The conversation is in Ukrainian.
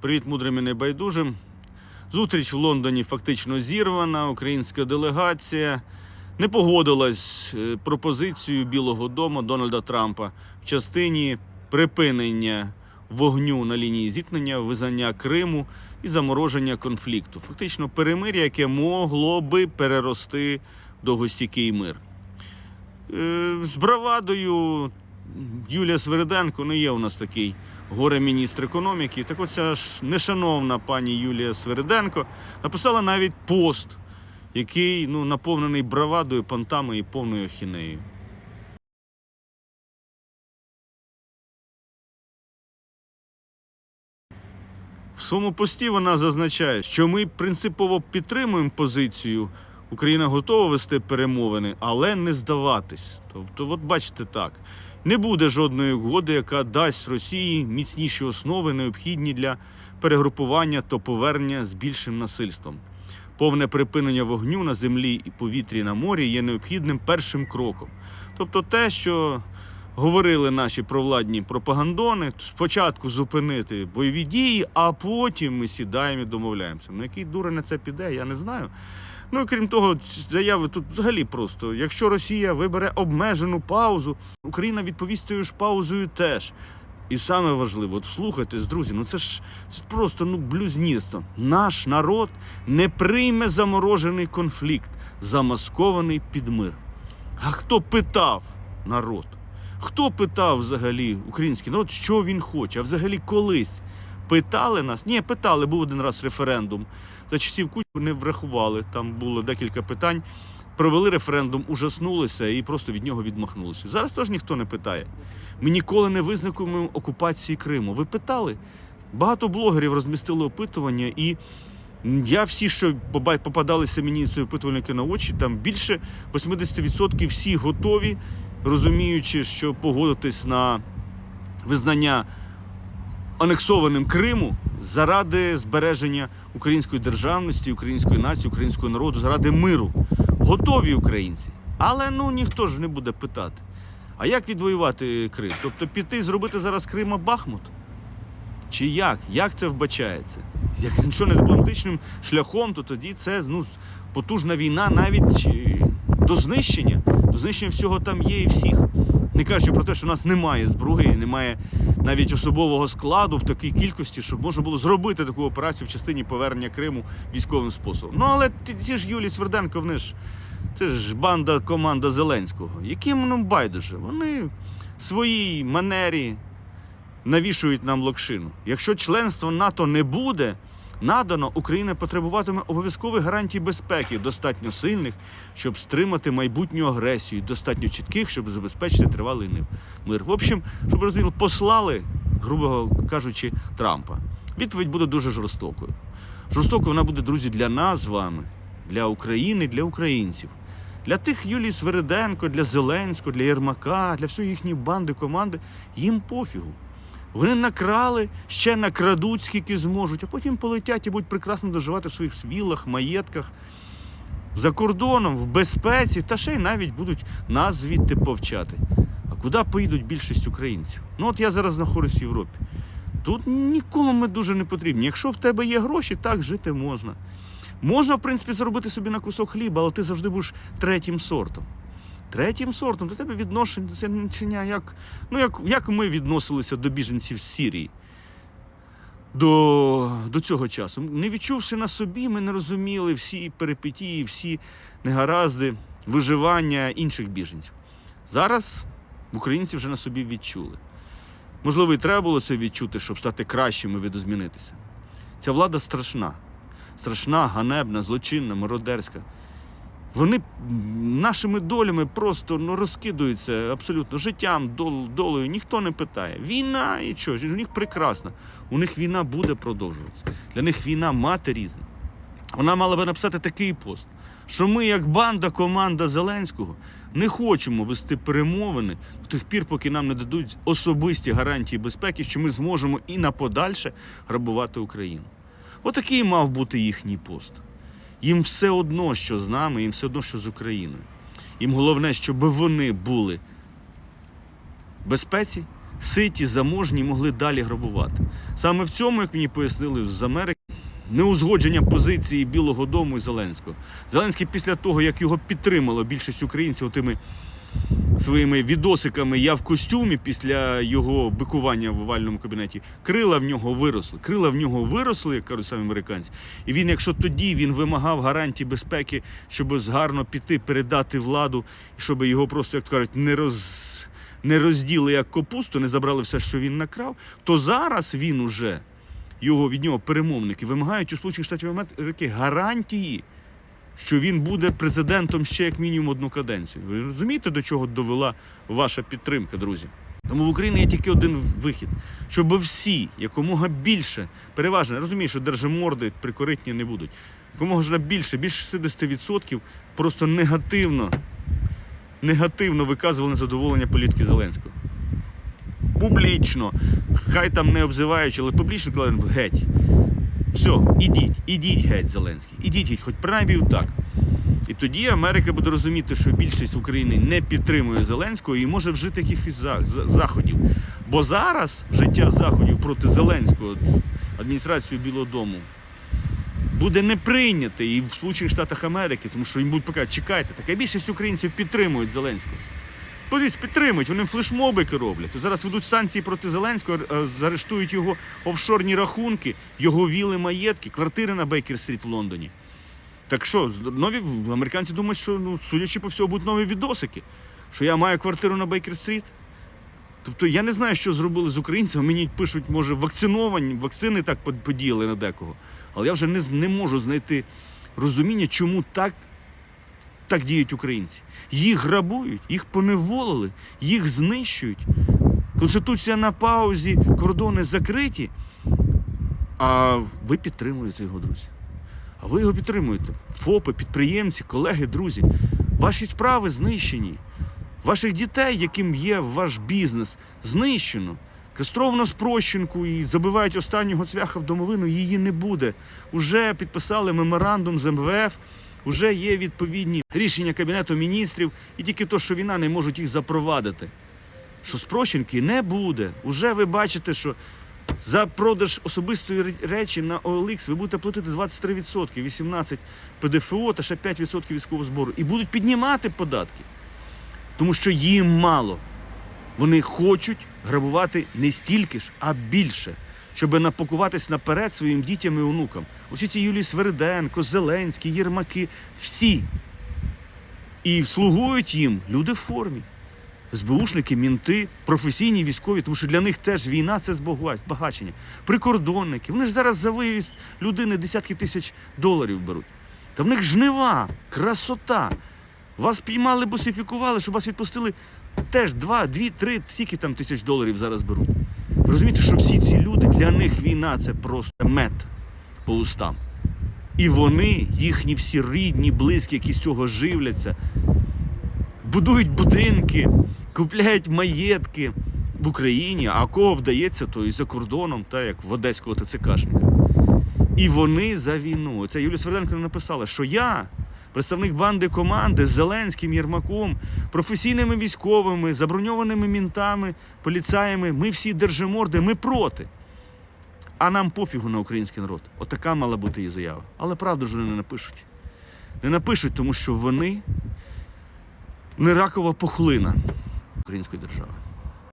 Привіт, мудрим і небайдужим. Зустріч в Лондоні фактично зірвана. Українська делегація не погодилась е, пропозицією Білого Дому Дональда Трампа в частині припинення вогню на лінії зіткнення, визнання Криму і замороження конфлікту. Фактично перемир'я, яке могло би перерости в довгостійкий мир. Е, З бравадою Юлія Свериденко не є у нас такий горе-міністр економіки. Так оця ж нешановна пані Юлія Свериденко написала навіть пост, який ну, наповнений бравадою, понтами і повною ахінеєю. В своєму пості вона зазначає, що ми принципово підтримуємо позицію. Україна готова вести перемовини, але не здаватись. Тобто, от бачите так. Не буде жодної угоди, яка дасть Росії міцніші основи, необхідні для перегрупування та повернення з більшим насильством. Повне припинення вогню на землі і повітрі на морі є необхідним першим кроком. Тобто, те, що говорили наші провладні пропагандони, спочатку зупинити бойові дії, а потім ми сідаємо і домовляємося. Ну який дура на це піде, я не знаю. Ну і крім того, заяви тут взагалі просто. Якщо Росія вибере обмежену паузу, Україна відповість тою ж паузою теж. І саме важливо, от слухайтесь, друзі, ну це ж це просто ну блюзністо. Наш народ не прийме заморожений конфлікт, замаскований під мир. А хто питав народ? Хто питав взагалі український народ, що він хоче? А взагалі колись питали нас? Ні, питали, був один раз референдум. За часів Кучми не врахували. Там було декілька питань. Провели референдум, ужаснулися і просто від нього відмахнулися. Зараз теж ніхто не питає. Ми ніколи не визначимо окупації Криму. Ви питали? Багато блогерів розмістили опитування, і я всі, що попадалися мені ці опитувальники на очі, там більше 80% всі готові, розуміючи, що погодитись на визнання анексованим Криму заради збереження української державності, української нації, українського народу, заради миру. Готові українці. Але ну ніхто ж не буде питати. А як відвоювати Крим? Тобто піти зробити зараз Крима Бахмут? Чи як? Як це вбачається? Якщо не дипломатичним шляхом, то тоді це ну, потужна війна навіть до знищення. До знищення всього там є і всіх. Не кажучи про те, що у нас немає зброї, немає навіть особового складу в такій кількості, щоб можна було зробити таку операцію в частині повернення Криму військовим способом. Ну але ці ж Юлій Сверденко, вони ж це ж банда, команда Зеленського. Яким нам байдуже? Вони в своїй манері навішують нам локшину. Якщо членство НАТО не буде надано, Україна потребуватиме обов'язкових гарантій безпеки, достатньо сильних, щоб стримати майбутню агресію, достатньо чітких, щоб забезпечити тривалий мир. В общем, щоб розуміли, послали, грубо кажучи, Трампа. Відповідь буде дуже жорстокою. Жорстокою вона буде, друзі, для нас з вами, для України, для українців. Для тих Юлії Свериденко, для Зеленського, для Єрмака, для всієї їхньої банди, команди, їм пофігу. Вони накрали, ще накрадуть, скільки зможуть, а потім полетять і будуть прекрасно доживати в своїх свілах, маєтках, за кордоном, в безпеці, та ще й навіть будуть нас звідти повчати. А куди поїдуть більшість українців? Ну от я зараз знаходжусь в Європі. Тут нікому ми дуже не потрібні. Якщо в тебе є гроші, так жити можна. Можна, в принципі, заробити собі на кусок хліба, але ти завжди будеш третім сортом. Третім сортом до тебе відношення, як, ну, як, як ми відносилися до біженців з Сірії до, до цього часу. Не відчувши на собі, ми не розуміли всі перипетії, всі негаразди, виживання інших біженців. Зараз українці вже на собі відчули. Можливо, і треба було це відчути, щоб стати кращими, видозмінитися. Ця влада страшна. Страшна, ганебна, злочинна, мародерська. Вони нашими долями просто ну, розкидаються абсолютно життям, дол, долею. Ніхто не питає. Війна і що? У них прекрасна. У них війна буде продовжуватися. Для них війна мати різна. Вона мала би написати такий пост, що ми, як банда, команда Зеленського, не хочемо вести перемовини до тих пір, поки нам не дадуть особисті гарантії безпеки, що ми зможемо і на подальше грабувати Україну. Отакий мав бути їхній пост. Їм все одно, що з нами, їм все одно, що з Україною. Їм головне, щоб вони були в безпеці, ситі, заможні могли далі грабувати. Саме в цьому, як мені пояснили з Америки, неузгодження позиції Білого Дому і Зеленського. Зеленський після того, як його підтримала більшість українців тими своїми відосиками я в костюмі після його бикування в овальному кабінеті, крила в нього виросли. Крила в нього виросли, як кажуть самі американці. І він, якщо тоді він вимагав гарантій безпеки, щоб гарно піти, передати владу, щоб його просто, як кажуть, не роз. Не розділи як капусту, не забрали все, що він накрав, то зараз він уже, його від нього перемовники, вимагають у Сполучених Штатів Америки гарантії, що він буде президентом ще як мінімум одну каденцію. Ви розумієте, до чого довела ваша підтримка, друзі? Тому в Україні є тільки один вихід, щоб всі якомога більше, переважно, я що держиморди прикоритні не будуть. Якомога більше, більше 60% просто негативно, негативно виказували незадоволення політики Зеленського. Публічно, хай там не обзиваючи, але публічно казали геть. Все, ідіть, ідіть геть, Зеленський, ідіть геть, хоч принаймні так. І тоді Америка буде розуміти, що більшість України не підтримує Зеленського і може вжити якихось за- за- заходів. Бо зараз вжиття заходів проти Зеленського адміністрацією Білого Дому буде не прийняте і в Сполучених Штатах Америки, тому що їм будуть показати, чекайте, така більшість українців підтримують Зеленського. Подивіться, підтримують, вони флешмобики роблять. Зараз ведуть санкції проти Зеленського, е, заарештують його офшорні рахунки, його віли маєтки, квартири на Бейкер-стріт в Лондоні. Так що, нові американці думають, що ну, судячи по всьому, будуть нові відосики, що я маю квартиру на Бейкер-стріт. Тобто я не знаю, що зробили з українцями. Мені пишуть, може, вакциновані, вакцини так подіяли на декого. Але я вже не, не можу знайти розуміння, чому так, так діють українці. Їх грабують, їх поневолили, їх знищують. Конституція на паузі, кордони закриті. А ви підтримуєте його, друзі. А ви його підтримуєте. ФОПи, підприємці, колеги, друзі. Ваші справи знищені. Ваших дітей, яким є ваш бізнес, знищено. Кастровано спрощенку і забивають останнього цвяха в домовину, її не буде. Уже підписали меморандум з МВФ, уже є відповідні рішення Кабінету міністрів, і тільки то, що війна не можуть їх запровадити. Що спрощенки не буде. Уже ви бачите, що за продаж особистої речі на OLX ви будете платити 23%, 18% ПДФО та ще 5% військового збору. І будуть піднімати податки. Тому що їм мало. Вони хочуть грабувати не стільки ж, а більше, щоб напакуватись наперед своїм дітям і онукам. Усі ці Юлії Свериденко, Зеленський, Єрмаки, всі. І слугують їм люди в формі. СБУшники, мінти, професійні військові, тому що для них теж війна це збагачення. Прикордонники. Вони ж зараз за виїзд людини десятки тисяч доларів беруть. Та в них жнива, красота. Вас піймали, босифікували, щоб вас відпустили теж 2, 2, 3, скільки там тисяч доларів зараз беруть. Розумієте, що всі ці люди, для них війна це просто мед по устам. І вони, їхні всі рідні, близькі, які з цього живляться, будують будинки, купляють маєтки в Україні, а кого вдається, то і за кордоном, та як в одеського ТЦКшника. І вони за війну. Це Юлія Сверденко написала, що я, представник банди команди з Зеленським, Єрмаком, професійними військовими, заброньованими мінтами, поліцаями, ми всі держиморди, ми проти. А нам пофігу на український народ. Отака мала бути її заява. Але правду ж не напишуть. Не напишуть, тому що вони не ракова пухлина української держави.